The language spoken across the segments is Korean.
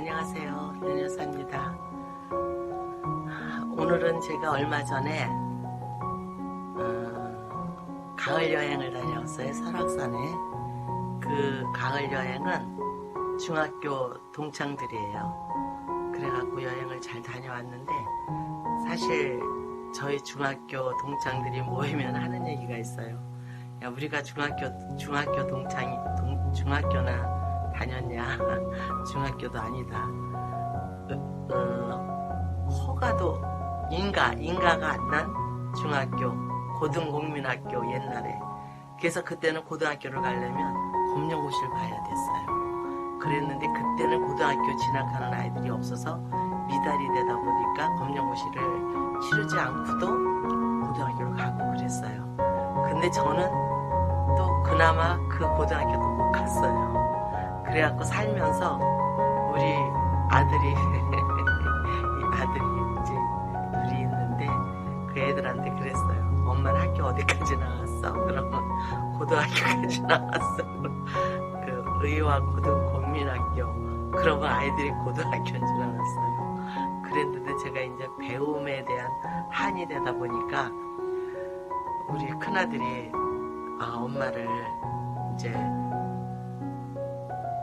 안녕하세요. 연여사입니다. 오늘은 제가 얼마 전에 어, 가을 여행을 다녀왔어요. 설악산에. 그 가을 여행은 중학교 동창들이에요. 그래갖고 여행을 잘 다녀왔는데 사실 저희 중학교 동창들이 모이면 하는 얘기가 있어요. 야, 우리가 중학교 중학교 동창이 동- 중학교나 다녔냐? 중학교도 아니다. 어, 어, 허가도 인가 인가가 안난 중학교 고등공민학교 옛날에 그래서 그때는 고등학교를 가려면 검정고시를 봐야 됐어요. 그랬는데 그때는 고등학교 진학하는 아이들이 없어서 미달이 되다 보니까 검정고시를 치르지 않고도 고등학교를 가고 그랬어요. 근데 저는 또 그나마 그 고등학교도 못 갔어요. 그래갖고 살면서 우리 아들이 이 아들이 이제 둘이 있는데 그 애들한테 그랬어요. 엄마는 학교 어디까지 나왔어? 그러면 고등학교까지 나왔어. 그 의화 고등 공민학교. 그러면 아이들이 고등학교인 줄 알았어요. 그랬는데 제가 이제 배움에 대한 한이 되다 보니까 우리 큰아들이 아 엄마를 이제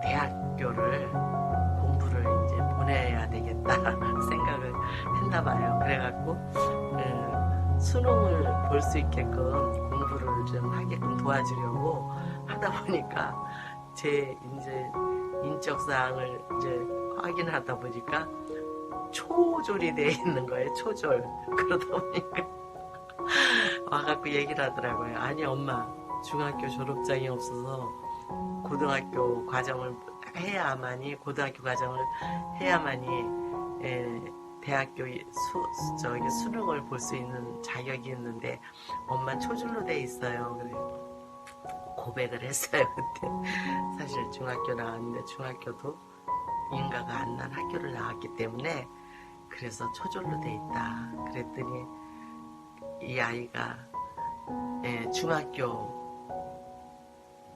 대학교를 공부를 이제 보내야 되겠다 생각을 했나 봐요. 그래갖고 그 수능을 볼 수 있게끔 공부를 좀 하게끔 도와주려고 하다 보니까 제 이제 인적 사항을 이제 확인하다 보니까 초졸이 돼 있는 거예요. 초졸 그러다 보니까 와갖고 얘기를 하더라고요. 아니 엄마 중학교 졸업장이 없어서 고등학교 과정을 해야만이 고등학교 과정을 해야만이 에, 대학교 수 저기 수능을 볼 수 있는 자격이 있는데 엄마 초졸로 돼 있어요. 그래 고백을 했어요 그때 사실 중학교 나왔는데 중학교도 인가가 안 난 학교를 나왔기 때문에 그래서 초졸로 돼 있다. 그랬더니 이 아이가 예, 중학교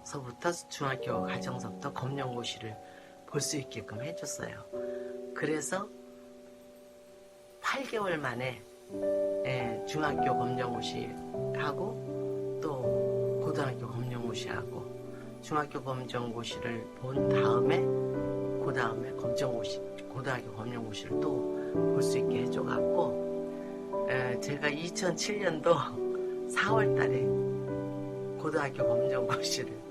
서부터 중학교 과정서부터 검정고시를 볼 수 있게끔 해줬어요. 그래서 8개월 만에 예, 중학교 검정고시 하고 또 고등학교 검정고시 하고 중학교 검정고시를 본 다음에 그 다음에 검정고시 고등학교 검정고시를 또 볼 수 있게 해줘갖고 에, 제가 2007년도 4월 달에 고등학교 검정고시를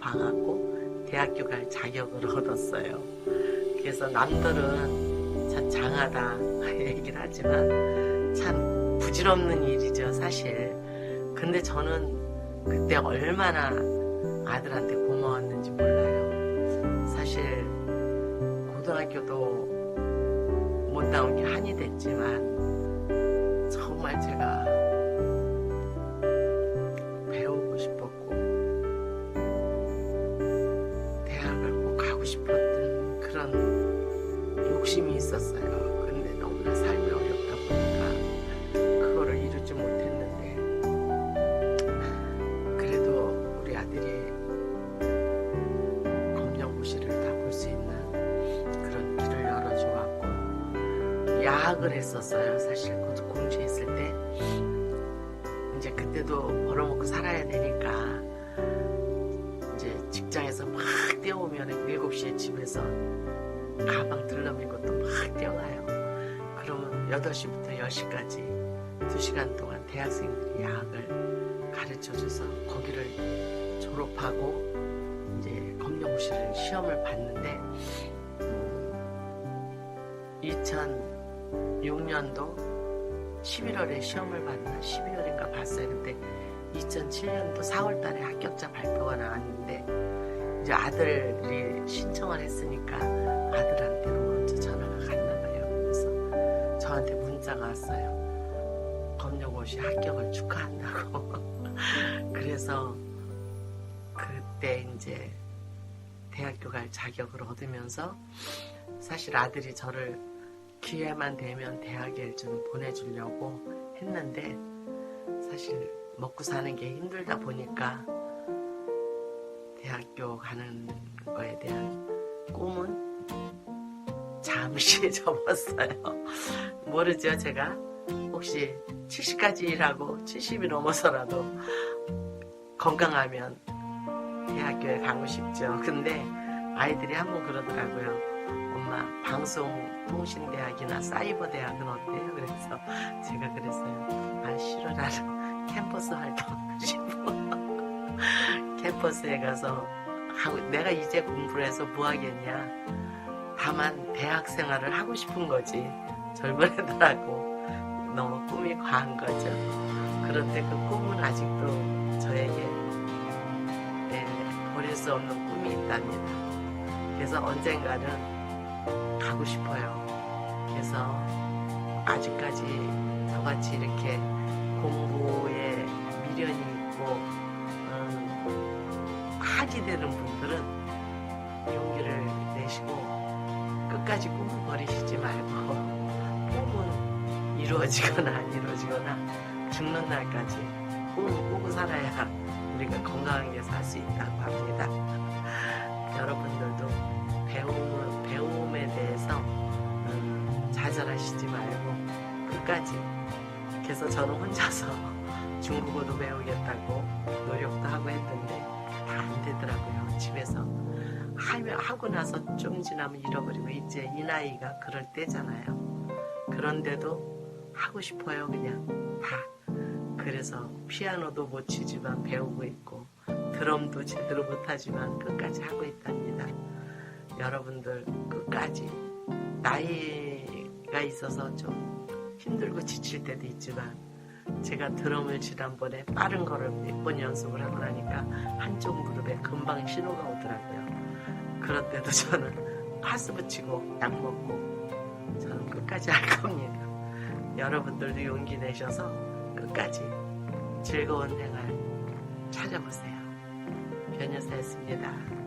봐갖고 대학교 갈 자격을 얻었어요. 그래서 남들은 참 장하다 얘기를 하지만 참 부질없는 일이죠, 사실. 근데 저는 그때 얼마나 아들한테 고마웠는지 몰라요. 사실 고등학교도 못 나온 게 한이 됐지만 정말 제가 싶었던 그런 욕심이 있었어요. 근데 너무나 삶이 어렵다 보니까 그거를 이루지 못했는데 그래도 우리 아들이 검정고시를 다 볼 수 있는 그런 길을 열어줘갖고 야학을 했었어요. 사실 그 공주에 있을 때 이제 그때도 벌어먹고 살아야 되니까 이제 직장에서 막 뛰어오면 7시에 집에서 가방 들러밀 것도 막 뛰어가요. 그러면 8시부터 10시까지 2시간 동안 대학생들이 야학을 가르쳐줘서 거기를 졸업하고 이제 검정고시를 시험을 봤는데 음, 2006년도 11월에 시험을 봤나 12월인가 봤어요. 근데 2007년도 4월 달에 합격자 발표가 나왔는데 이제 아들이 신청을 했으니까 아들한테로 먼저 전화가 갔나 봐요. 그래서 저한테 문자가 왔어요. 검정고시 합격을 축하한다고. 그래서 그때 이제 대학교 갈 자격을 얻으면서 사실 아들이 저를 기회만 되면 대학에 좀 보내주려고 했는데 사실 먹고 사는 게 힘들다 보니까 대학교 가는 거에 대한 꿈은 잠시 접었어요. 모르죠, 제가? 혹시 70까지 일하고 70이 넘어서라도 건강하면 대학교에 가고 싶죠. 근데 아이들이 한번 그러더라고요. 엄마, 방송통신대학이나 사이버대학은 어때요? 그래서 제가 그랬어요. 아, 싫어. 나는 캠퍼스 활동하고 싶어. 캠퍼스에 가서 내가 이제 공부를 해서 뭐 하겠냐. 다만 대학 생활을 하고 싶은 거지. 젊은 애들하고 너무 꿈이 과한 거죠. 그런데 그 꿈은 아직도 저에게 예, 버릴 수 없는 꿈이 있답니다. 그래서 언젠가는 가고 싶어요. 그래서 아직까지 저같이 이렇게 공부에 미련이 있고 음, 하게 되는 분들은 용기를 내시고 끝까지 꿈을 버리시지 말고 꿈은 이루어지거나 안 이루어지거나 죽는 날까지 꿈을 꾸고 살아야 우리가 건강하게 살 수 있다고 합니다. 여러분들도 배움은, 배움에 대해서 음, 좌절하시지 말고 끝까지 그래서 저는 혼자서 중국어도 배우겠다고 노력도 하고 했는데 다 안 되더라고요 집에서. 하면 하고 나서 좀 지나면 잃어버리고 이제 이 나이가 그럴 때잖아요. 그런데도 하고 싶어요 그냥. 다. 그래서 피아노도 못 치지만 배우고 있고 드럼도 제대로 못하지만 끝까지 하고 있답니다. 여러분들 끝까지. 나이가 있어서 좀 힘들고 지칠 때도 있지만 제가 드럼을 지난번에 빠른 거를 몇 번 연습을 하고 나니까 한쪽 무릎에 금방 신호가 오더라고요. 그럴 때도 저는 파스 붙이고 약 먹고 저는 끝까지 할 겁니다. 여러분들도 용기 내셔서 끝까지 즐거운 생활 찾아보세요. 변여사였습니다.